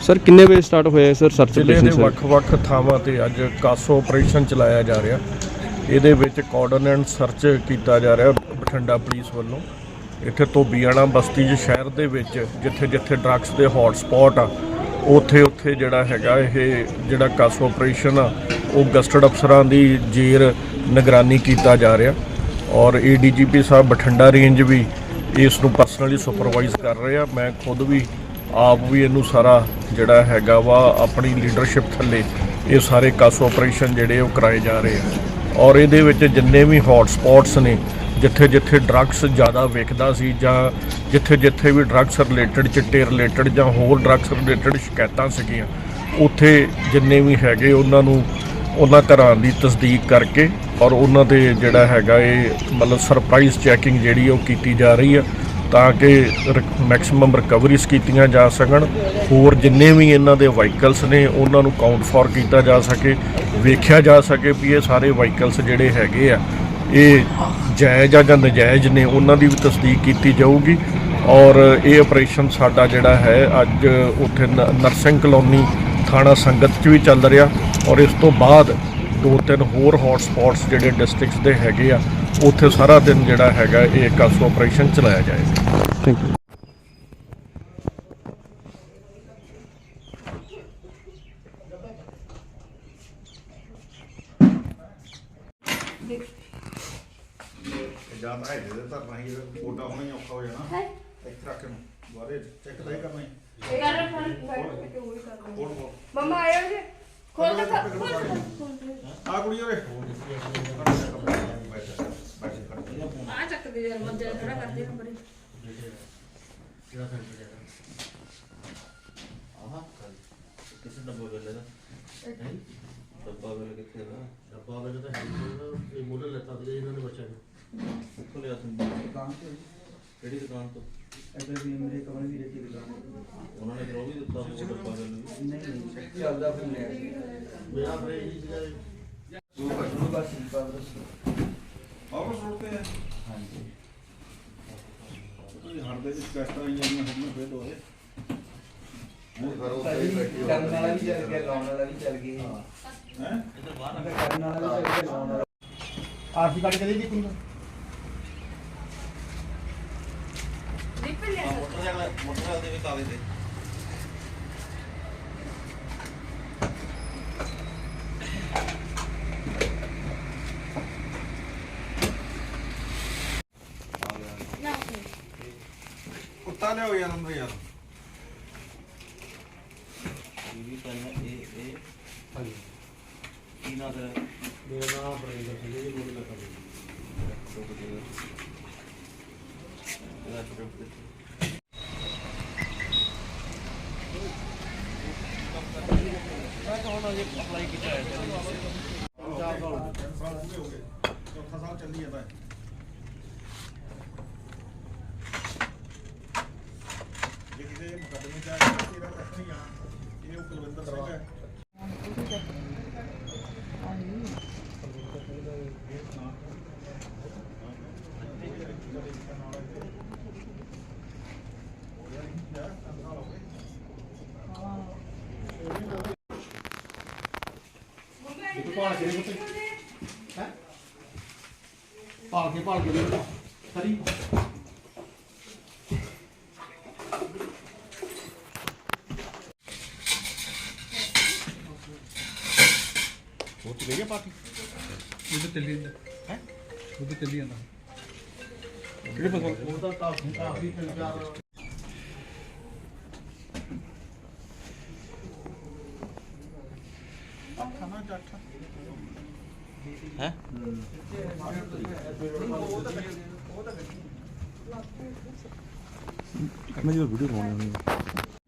Sir ਕਿੰਨੇ ਵਜੇ start ਹੋਇਆ ਸਰ ਸਰਚ ਜ਼ਿਲ੍ਹੇ ਆਪਰੇਸ਼ਨ ਦੇ ਸਰ? ਵੱਖ-ਵੱਖ ਥਾਵਾਂ ਤੇ ਅੱਜ ਕਾਸੋ ਆਪਰੇਸ਼ਨ ਚਲਾਇਆ ਜਾ ਰਿਹਾ। ਇਹਦੇ ਵਿੱਚ ਕੋਆਰਡੀਨੇਟ ਸਰਚ ਕੀਤਾ ਜਾ ਰਿਹਾ ਬਠਿੰਡਾ ਪੁਲਿਸ ਵੱਲੋਂ। ਇੱਥੇ ਧੋਬੀਆਣਾ ਬਸਤੀ ਦੇ ਸ਼ਹਿਰ ਦੇ ਵਿੱਚ ਜਿੱਥੇ-ਜਿੱਥੇ ਡਰੱਗਸ ਦੇ ਹੌਟ ਸਪੌਟ ਆ ਉੱਥੇ-ਉੱਥੇ ਜਿਹੜਾ ਹੈਗਾ ਇਹ ਜਿਹੜਾ ਕਾਸੋ ਆਪਰੇਸ਼ਨ ਆ ਉਹ ਗਸਟਡ ਅਫਸਰਾਂ ਦੀ ਜੇਰ ਨਿਗਰਾਨੀ ਕੀਤਾ ਜਾ ਰਿਹਾ। ਔਰ ਏਡੀਜੀਪੀ ਸਾਹਿਬ ਬਠਿੰਡਾ ਰੇਂਜ ਵੀ ਇਸ ਨੂੰ ਪਰਸਨਲੀ ਸੁਪਰਵਾਈਜ਼ ਕਰ ਰਹੇ ਆ। ਮੈਂ ਖੁਦ ਵੀ ਆਪ ਵੀ ਇਹਨੂੰ ਸਾਰਾ ਜਿਹੜਾ ਹੈਗਾ ਵਾ, ਆਪਣੀ ਲੀਡਰਸ਼ਿਪ ਥੱਲੇ ਇਹ ਸਾਰੇ ਕਾਸੋ ਆਪਰੇਸ਼ਨ ਜਿਹੜੇ ਉਹ ਕਰਾਏ ਜਾ ਰਹੇ ਆ। ਔਰ ਇਹਦੇ ਵਿੱਚ ਜਿੰਨੇ ਵੀ ਹੌਟ ਸਪੌਟਸ ਨੇ ਜਿੱਥੇ ਜਿੱਥੇ ਡਰੱਗਸ ਜ਼ਿਆਦਾ ਵੇਖਦਾ ਸੀ ਜਾਂ ਜਿੱਥੇ ਜਿੱਥੇ ਵੀ ਡਰੱਗਸ ਰਿਲੇਟਡ ਚਿੱਟੇ ਰਿਲੇਟਡ ਜਾਂ ਹੋਰ ਡਰੱਗਸ ਰਿਲੇਟਡ ਸ਼ਿਕਾਇਤਾਂ ਸੀਗੀਆਂ, ਉੱਥੇ ਜਿੰਨੇ ਵੀ ਹੈਗੇ ਉਹਨਾਂ ਨੂੰ ਉਹਨਾਂ ਘਰਾਂ ਦੀ ਤਸਦੀਕ ਕਰਕੇ ਔਰ ਉਹਨਾਂ ਦੇ ਜਿਹੜਾ ਹੈਗਾ ਇਹ ਮਤਲਬ ਸਰਪ੍ਰਾਈਜ਼ ਚੈਕਿੰਗ ਜਿਹੜੀ ਉਹ ਕੀਤੀ ਜਾ ਰਹੀ ਆ। ਤਾਂ ਕਿ ਮੈਕਸਿਮਮ ਰਿਕਵਰੀਜ਼ ਕੀਤੀਆਂ ਜਾ ਸਕਣ। ਹੋਰ ਜਿੰਨੇ ਵੀ ਇਹਨਾਂ ਦੇ ਵਾਹੀਕਲਸ ਨੇ, ਉਹਨਾਂ ਨੂੰ ਕਾਊਂਟ ਫੋਰ ਕੀਤਾ ਜਾ ਸਕੇ, ਵੇਖਿਆ ਜਾ ਸਕੇ ਵੀ ਇਹ ਸਾਰੇ ਵਾਹੀਕਲਸ ਜਿਹੜੇ ਹੈਗੇ ਆ, ਇਹ ਜਾਇਜ਼ ਆ ਜਾਂ ਨਜਾਇਜ਼ ਨੇ, ਉਹਨਾਂ ਦੀ ਵੀ ਤਸਦੀਕ ਕੀਤੀ ਜਾਊਗੀ। ਔਰ ਇਹ ਆਪਰੇਸ਼ਨ ਸਾਡਾ ਜਿਹੜਾ ਹੈ, ਅੱਜ ਉੱਥੇ ਨ- ਨਰਸਿੰਗ ਕਲੋਨੀ ਥਾਣਾ ਸੰਗਤ 'ਚ ਵੀ ਚੱਲ ਰਿਹਾ। ਔਰ ਇਸ ਤੋਂ ਬਾਅਦ ਦੋ ਤਿੰਨ ਹੋਰ ਹੌਟ ਸਪੌਟਸ ਜਿਹੜੇ ਡਿਸਟ੍ਰਿਕਟਸ ਦੇ ਹੈਗੇ ਆ ਉੱਥੇ ਸਾਰਾ ਦਿਨ ਜਿਹੜਾ ਹੈਗਾ ਇਹ ਕਾਸੋ ਆਪਰੇਸ਼ਨ ਚਲਾਇਆ ਜਾਏਗਾ ਥੈਂਕ ਯੂ ਜਾਂ ਤਾਂ ਹੈ ਦੇ ਧਰਨਾ ਹੀ ਫੋਟਾ ਹੋਣਾ ਹੀ ਔਖਾ ਹੋ ਜਾਣਾ ਇੱਥੇ ਰੱਖ ਨੂੰ ਬਾਰੇ ਚੈੱਕ ਤਾਂ ਹੀ ਕਰਨਾ ਹੀ ਖੋਲ ਖੋਲ ਮਮਾ ਆਇਓ ਜੀ ਖੋਲ ਖਾ- ਖੋਲ ਕੇ ਖਾ। ਆ ਕੁੜੀ ਓਏ ਆ ਚੱਕ ਦੇ ਯਾਰ ਮੱਦੇ ਖੜਾ ਕਰ ਦੇ ਨੰਬਰ ਕਿਸੇ ਡੱਬਾ ਵੇਲੇ ਦਾ ਡੱਬਾ ਵੇਲੇ ਕਿੱਥੇ ਦਾ ਡੱਬਾ ਵੇਲੇ ਤਾਂ ਹੈ ਨਹੀਂ ਇਹ ਮੋਢੇ ਲੈਤਾ ਸੀ ਇਹਨਾਂ ਨੇ ਬੱਚਿਆਂ ਨੂੰ। ਕਿੱਥੋਂ ਲਿਆ ਸੀ ਦੁਕਾਨ ਤੇ। ਕਿਹੜੀ ਦੁਕਾਨ ਤੋਂ? ਇੱਧਰ ਵੀ ਮੇਰੇ ਕਮਲ ਵੀਰੇ ਦੀ ਦੁਕਾਨ ਹੈ। ਉਹਨਾਂ ਨੇ ਫਿਰ ਉਹ ਵੀ ਦਿੱਤਾ ਉਹ ਡੱਬਾ ਵੇਲੇ ਵੀ ਨਹੀਂ ਨਹੀਂ ਚੱਲਦਾ ਫਿਰ ਲੈ ਮੇਰਾ ਫਿਰ ਇਹ ਸੀਗਾ ਵੀ ਉਹ ਬਸ ਸਿੰਪਲ ਦੱਸੋ ਆਵਰ ਸੁਣਤੇ ਹੈ ਹਾਂਜੀ। ਤੁਸੀਂ ਹੜ ਦੇ ਵਿੱਚ ਕੈਸਟਾਂ ਆਈਆਂ ਹੋਈਆਂ ਹੋਣਗੀਆਂ ਫੇਰ ਦੋਏ ਮੂੰਹ ਕਰੋ ਕਰਨ ਵਾਲਾ ਵੀ ਚੱਲ ਗਿਆ ਲਾਉਣ ਵਾਲਾ ਵੀ ਚੱਲ ਗਿਆ। ਹੈ। ਇੱਧਰ ਬਾਹਰ ਮੈਂ ਕਿਹਾ ਕਰਨ ਵਾਲਾ ਵੀ ਚੱਲ ਗਿਆ ਲਾਉਣ ਵਾਲਾ। ਆਰਸੀ ਕੱਢ ਕੇ ਦੇ ਦੀ ਕੁੜੀ ਨੂੰ ਲਿਪ ਲੈ ਆ ਮੋਟਰਸਾਈਕਲ ਮੋਟਰਸਾਈਕਲ ਦੇ ਵੀ ਕਾਗਜ਼ ਦੇ ਕੁੱਤਾ ਲਿਆਓ ਯਾਰ ਅੰਦਰ ਯਾਰ। ਇਹ ਵੀ ਪਹਿਲਾਂ ਇਹ ਇਹ ਹਾਂਜੀ ਕੀ ਨਾ ਤੇ ਮੇਰਾ ਨਾਮ ਬਰਿੰਦਰ ਸਿੰਘ ਜੀ। ਮੋਢੇ ਜੇ ਕਿਸੇ ਮੁਕੱਦਮੇ ਚ ਤੇਰਾ ਕੱਖ ਨਹੀਂ ਆਣਾ ਇਹ ਉਹ ਕੁਲਵਿੰਦਰ ਸਿੰਘ ਹੈ। ਭਾਲ ਕੇ ਦੇ ਪੁੱਤੇ। ਹੈ? ਭਾਲ ਕੇ ਭਾਲ ਕੇ ਦੇ ਸਰੀ। ਉਹ ਤੇ ਗਿਆ ਪਾਰਟੀ? ਉਹ ਤੇ ਚੱਲੀ ਜਾਂਦਾ। ਹੈ? ਉਹ ਤੇ ਚੱਲੀ ਜਾਂਦਾ। ਕਿਹੜੇ ਪਾਸੇ ਉਹਦਾ ਕਾਫੀ ਕਾਫੀ ਤਿੰਨ ਹੈ ਮੈਂ ਜਦੋਂ ਵੀਡੀਓ ਬਣਾਉਣੀ ਹੋਣੀ